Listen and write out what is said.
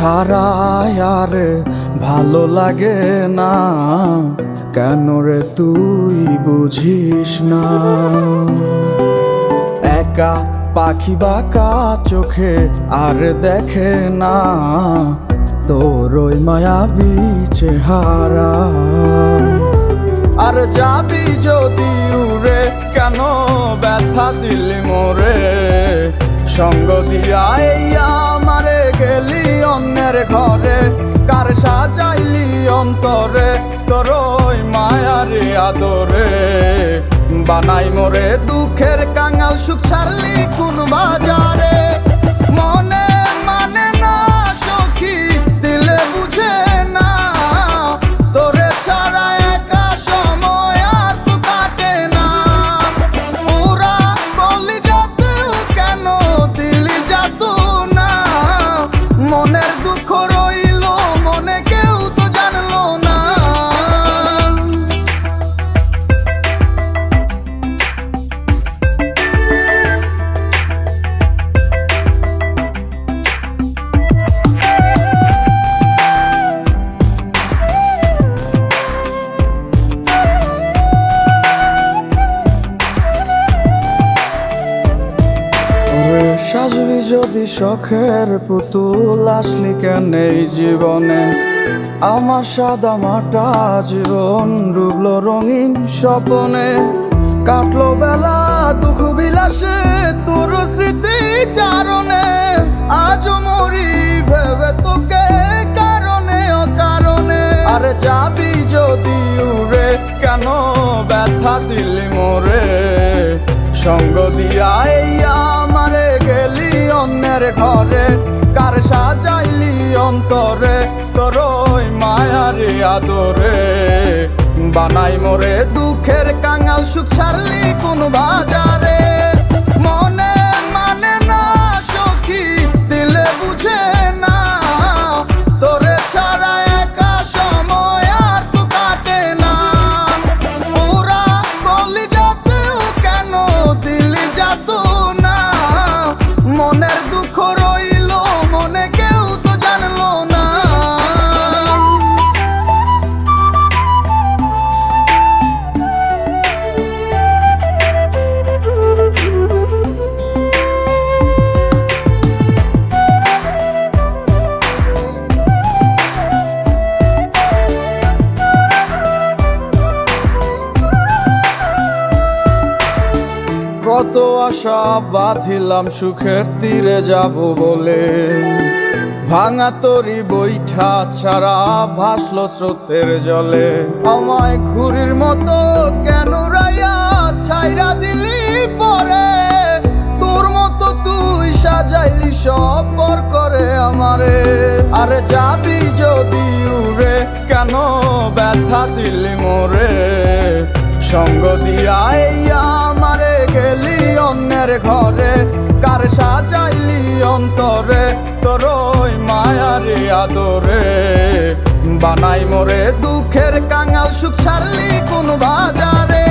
ছাড়া আর ভালো লাগে না। কেন রে তুই বুঝিস না? একা পাখি বাঁকা চোখে আর দেখে না। তোর ওই মায়াবী চেহারা। আর যাবি যদি উড়ে, কেন ব্যথা দিলি মোরে? সঙ্গ দিয়া ঘরে, কার সাজাইলি অন্তরে? তোর মায়ারে আদরে। বানাই মোরে দুঃখের কাঙাল, সুখ ছাড়লি কোন বাজারে? যদি শখের পুতুল আসলি কেন এই জীবনে? আমার সাদা মাটা জীবন ডুবলো রঙিন স্বপনে। কাটলো বেলা দুঃখ বিলাসে তোর স্মৃতি চারণে। আজ মরি ভেবে তোকে কারণে, অকারণে। আরে যাবি যদি উড়ে, কেন ব্যথা দিলি মোরে? সঙ্গ দিয়া অন্যের ঘরে কার সাজাইলি অন্তরে? তোর মায়ারে আদরে বানাই মোরে দুঃখের কাঙাল, সুখ ছাড়লি কোন বাজারে? কত আশা বাঁধিলাম সুখের তীরে যাব বলে। ভাঙা তরি বৈঠা ছাড়া ভাসলো স্রোতের জলে। আমায় খুরির মতো কেন রাইয়া ছাইরা দিলি পরে? তোর মতো তুই সাজাইলি সব পর করে আমারে। আরে যাবি যদি উড়ে, কেন ব্যথা দিলি মোরে? সঙ্গ দিয়া গেলি অন্যের ঘরে, কার সাজাইলি অন্তরে? তোর ওই মায়ারে আদরে। বানাই মোরে দুঃখের কাঙাল, সুখ ছাড়লি কোন বাজারে।